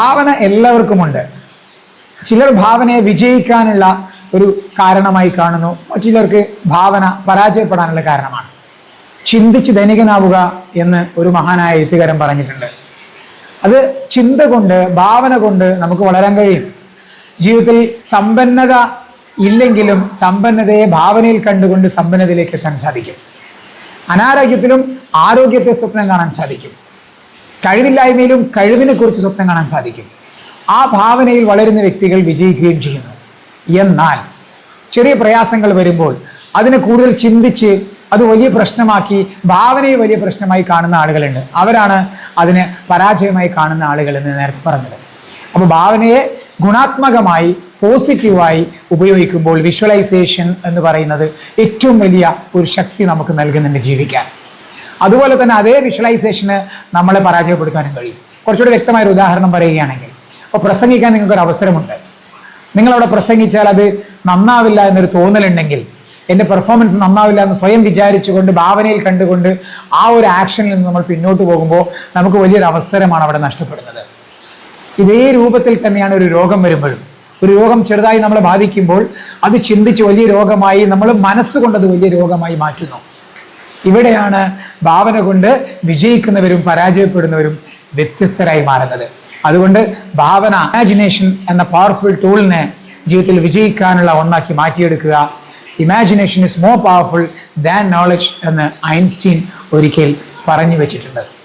ഭാവന എല്ലാവർക്കുമുണ്ട്. ചിലർ ഭാവനയെ വിജയിക്കാനുള്ള ഒരു കാരണമായി കാണുന്നു. ചിലർക്ക് ഭാവന പരാജയപ്പെടാനുള്ള കാരണമാണ്. ചിന്തിച്ച് ധനികനാവുക എന്ന് ഒരു മഹാനായ എഴുത്തുകാരൻ പറഞ്ഞിട്ടുണ്ട്. അത് ചിന്ത കൊണ്ട് ഭാവന കൊണ്ട് നമുക്ക് വളരാൻ കഴിയും. ജീവിതത്തിൽ സമ്പന്നത ഇല്ലെങ്കിലും സമ്പന്നതയെ ഭാവനയിൽ കണ്ടുകൊണ്ട് സമ്പന്നതയിലേക്ക് എത്താൻ സാധിക്കും. അനാരോഗ്യത്തിലും ആരോഗ്യത്തെ സ്വപ്നം കാണാൻ സാധിക്കും. കഴിവില്ലായ്മയിലും കഴിവിനെ കുറിച്ച് സ്വപ്നം കാണാൻ സാധിക്കും. ആ ഭാവനയിൽ വളരുന്ന വ്യക്തികൾ വിജയിക്കുകയും ചെയ്യുന്നു. എന്നാൽ ചെറിയ പ്രയാസങ്ങൾ വരുമ്പോൾ അതിനെ കൂടുതൽ ചിന്തിച്ച് അത് വലിയ പ്രശ്നമാക്കി ഭാവനയെ വലിയ പ്രശ്നമായി കാണുന്ന ആളുകളുണ്ട്. അവരാണ് അതിനെ പരാജയമായി കാണുന്ന ആളുകൾ എന്ന് നേരത്തെ പറഞ്ഞത്. അപ്പോൾ ഭാവനയെ ഗുണാത്മകമായി പോസിറ്റീവായി ഉപയോഗിക്കുമ്പോൾ വിഷ്വലൈസേഷൻ എന്ന് പറയുന്നത് ഏറ്റവും വലിയ ഒരു ശക്തി നമുക്ക് നൽകുന്നുണ്ട് ജീവിക്കാൻ. അതുപോലെ തന്നെ അതേ വിഷ്വലൈസേഷന് നമ്മളെ പരാജയപ്പെടുത്താനും കഴിയും. കുറച്ചുകൂടി വ്യക്തമായ ഒരു ഉദാഹരണം പറയുകയാണെങ്കിൽ അപ്പോൾ പ്രസംഗിക്കാൻ നിങ്ങൾക്ക് ഒരു അവസരമുണ്ട്. നിങ്ങളവിടെ പ്രസംഗിച്ചാൽ അത് നന്നാവില്ല എന്നൊരു തോന്നലുണ്ടെങ്കിൽ എന്റെ പെർഫോമൻസ് നന്നാവില്ല എന്ന് സ്വയം വിചാരിച്ചുകൊണ്ട് ഭാവനയിൽ കണ്ടുകൊണ്ട് ആ ഒരു ആക്ഷനിൽ നിന്ന് നമ്മൾ പിന്നോട്ട് പോകുമ്പോൾ നമുക്ക് വലിയൊരു അവസരമാണ് അവിടെ നഷ്ടപ്പെടുന്നത്. ഇതേ രൂപത്തിൽ തന്നെയാണ് ഒരു രോഗം വരുമ്പോഴും. ഒരു രോഗം ചെറുതായി നമ്മളെ ബാധിക്കുമ്പോൾ അത് ചിന്തിച്ച് വലിയ രോഗമായി നമ്മൾ മനസ്സുകൊണ്ട് വലിയ രോഗമായി മാറ്റുന്നു. ഇവിടെയാണ് ഭാവന കൊണ്ട് വിജയിക്കുന്നവരും പരാജയപ്പെടുന്നവരും വ്യത്യസ്തരായി മാറുന്നത്. അതുകൊണ്ട് ഭാവന ഇമാജിനേഷൻ എന്ന പവർഫുൾ ടൂളിനെ ജീവിതത്തിൽ വിജയിക്കാനുള്ള ഒന്നാക്കി മാറ്റിയെടുക്കുക. Imagination is more powerful than knowledge എന്ന് ഐൻസ്റ്റീൻ ഒരിക്കൽ പറഞ്ഞു വെച്ചിട്ടുണ്ട്.